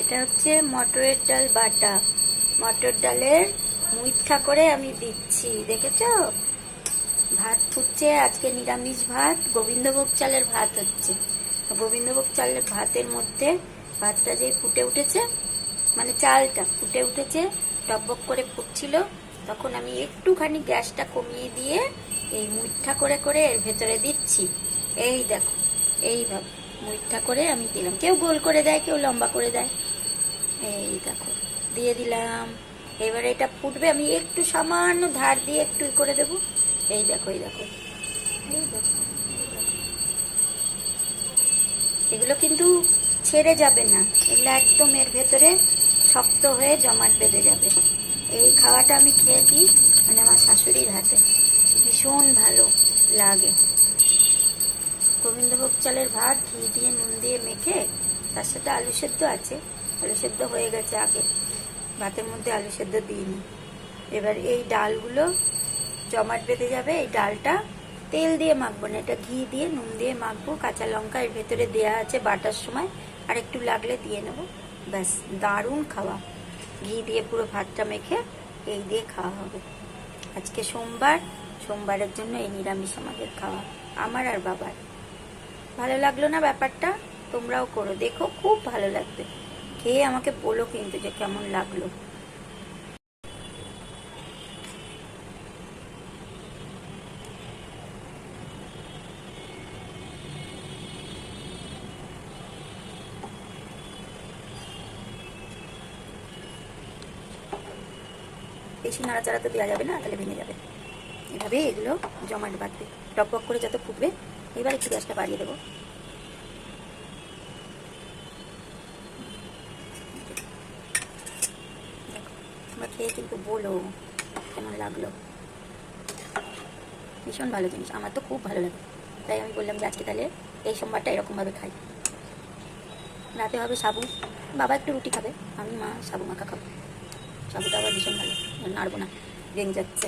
এটা হচ্ছে মটরের ডাল বাটা। মটর ডালের মুইঠা করে আমি দিচ্ছি, দেখেছ? ভাত ফুটছে, আজকে নিরামিষ ভাত, গোবিন্দভোগ চালের ভাত হচ্ছে। গোবিন্দভোগ চালের ভাতের মধ্যে ভাতটা যে ফুটে উঠেছে মানে চালটা ফুটে উঠেছে, টকবক করে ফুটছিল, তখন আমি একটুখানি গ্যাসটা কমিয়ে দিয়ে এই মুইঠা করে করে এর ভেতরে দিচ্ছি। এই দেখো এইভাবে মুইঠা করে আমি দিলাম। কেউ গোল করে দেয়, কেউ লম্বা করে দেয়। এই দেখো, দিয়ে দিলাম। এবারে এটা ফুটবে, আমি একটু সামান্য ধার দিয়ে একটু করে দেবো। এই দেখো এই দেখো। এই দেখো এগুলো কিন্তু ছেড়ে যাবে না। এগুলো একদম এর ভেতরে শক্ত হয়ে জমাট বেঁধে যাবে। এই খাওয়াটা আমি খেয়েছি মানে আমার শাশুড়ির হাতে। ভীষণ ভালো লাগে। গোবিন্দভোগ চালের ভাত, ঘি দিয়ে নুন দিয়ে মেখে তার সাথে আলু সেদ্ধ আছে। আলু সেদ্ধ হয়ে গেছে আগে। ভাতের মধ্যে আলু সেদ্ধ দিইনি এবার এই ডালগুলো জমাট বেঁধে যাবে। এই ডালটা তেল দিয়ে মাখবো না, এটা ঘি দিয়ে নুন দিয়ে মাখবো। কাঁচা লঙ্কা এর ভেতরে দেয়া আছে বাটার সময়। আর একটু লাগলে দিয়ে নেব। ব্যাস, দারুণ খাওয়া। ঘি দিয়ে পুরো ভাতটা মেখে এই দিয়ে খাওয়া হবে। আজকে সোমবার। সোমবারের জন্য এই নিরামিষ আমাদের খাওয়া। আমার আর বাবার। ভালো লাগল না ব্যাপারটা? তোমরাও করো। দেখো, খুব ভালো লাগবে। খেয়ে আমাকে বলো কিন্তু যে কেমন লাগল। বেশি নাড়াচাড়া তো দেওয়া যাবে না, তাহলে ভেঙে যাবে। এভাবে এগুলো জমাট বাঁধবে। টক করে যত ফুটবে এবার একটু গ্যাসটা বাড়িয়ে দেবো। খেয়ে কিন্তু বলো, কেমন লাগল? ভীষণ ভালো জিনিস, আমার তো খুব ভালো লাগে। তাই আমি বললাম যে আজকে তাহলে এই সোমবারটা এরকমভাবে খাই। রাতে হবে সাবু, বাবা একটু রুটি খাবে, আমি মা সাবু মাখা খাব। সাবুটা আবার ভীষণ ভালো, নাড়বো না, ভেঙে যাচ্ছে।